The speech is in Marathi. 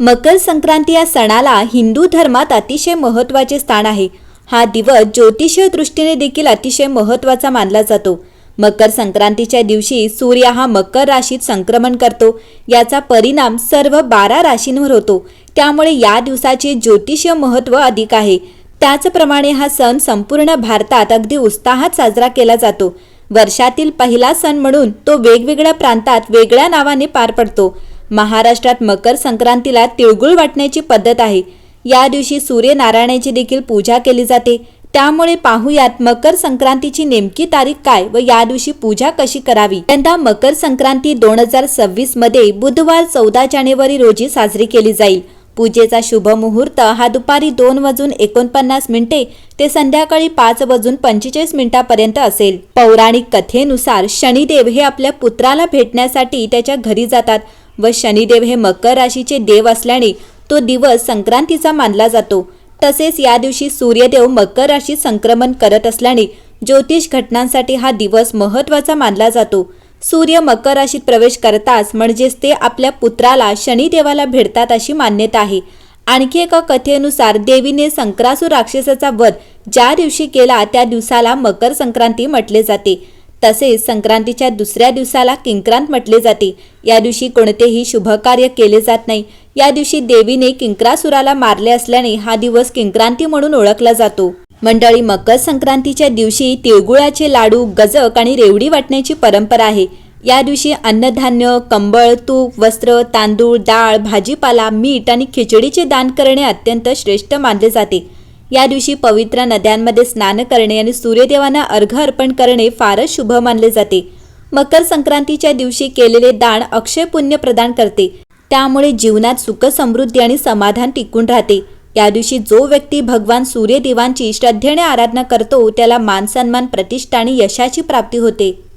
मकर संक्रांती या सणाला हिंदू धर्मात अतिशय महत्त्वाचे स्थान आहे. हा दिवस ज्योतिषीय दृष्टीने देखील अतिशय महत्त्वाचा मानला जातो. मकर संक्रांतीच्या दिवशी सूर्य हा मकर राशीत संक्रमण करतो. याचा परिणाम सर्व बारा राशींवर होतो. त्यामुळे या दिवसाचे ज्योतिषीय महत्त्व अधिक आहे. त्याचप्रमाणे हा सण संपूर्ण भारतात अगदी उत्साहात साजरा केला जातो. वर्षातील पहिला सण म्हणून तो वेगवेगळ्या प्रांतात वेगळ्या नावाने पार पडतो. महाराष्ट्रात मकर संक्रांतीला तिळगुळ वाटण्याची पद्धत आहे. या दिवशी सूर्यनारायणाची देखील पूजा केली जाते. त्यामुळे पाहूयात मकर संक्रांतीची नेमकी तारीख काय व या दिवशी पूजा कशी करावी? यंदा मकर संक्रांती दोन हजार सव्वीसमध्ये बुधवार चौदा जानेवारी रोजी साजरी केली जाईल. पूजेचा शुभ मुहूर्त हा दुपारी दोन वाजून एकोणपन्नास मिनिटे ते संध्याकाळी पाच वाजून पंचेचाळीस मिनिटापर्यंत असेल. पौराणिक कथेनुसार शनिदेव हे आपल्या पुत्राला भेटण्यासाठी त्याच्या घरी जातात. व शनिदेव हे मकर राशीचे देव असल्याने तो दिवस संक्रांतीचा मानला जातो. तसेच या दिवशी सूर्यदेव मकर राशीत संक्रमण करत असल्याने ज्योतिष घटनांसाठी हा दिवस महत्त्वाचा मानला जातो. सूर्य मकर राशीत प्रवेश करताच म्हणजेच ते आपल्या पुत्राला शनिदेवाला भेटतात अशी मान्यता आहे. आणखी एका कथेनुसार देवीने संक्रासूर राक्षसाचा वध ज्या दिवशी केला त्या दिवसाला मकर संक्रांती म्हटले जाते. तसेच संक्रांतीच्या दुसऱ्या दिवसाला किंक्रांत म्हटले जाते. या दिवशी कोणतेही शुभकार्य केले जात नाही. या दिवशी देवीने किंक्रासुराला मारले असल्याने हा दिवस किंक्रांती म्हणून ओळखला जातो. मंडळी मकर संक्रांतीच्या दिवशी तिळगुळाचे लाडू गजक आणि रेवडी वाटण्याची परंपरा आहे. या दिवशी अन्नधान्य कंबळ तूप वस्त्र तांदूळ डाळ भाजीपाला मीठ आणि खिचडीचे दान करणे अत्यंत श्रेष्ठ मानले जाते. या दिवशी पवित्र नद्यांमध्ये स्नान करणे आणि सूर्यदेवांना अर्घ अर्पण करणे फारच शुभ मानले जाते. मकर संक्रांतीच्या दिवशी केलेले दान अक्षय पुण्य प्रदान करते. त्यामुळे जीवनात सुख समृद्धी आणि समाधान टिकून राहते. या दिवशी जो व्यक्ती भगवान सूर्यदेवांची श्रद्धेने आराधना करतो त्याला मान सन्मान प्रतिष्ठा आणि यशाची प्राप्ती होते.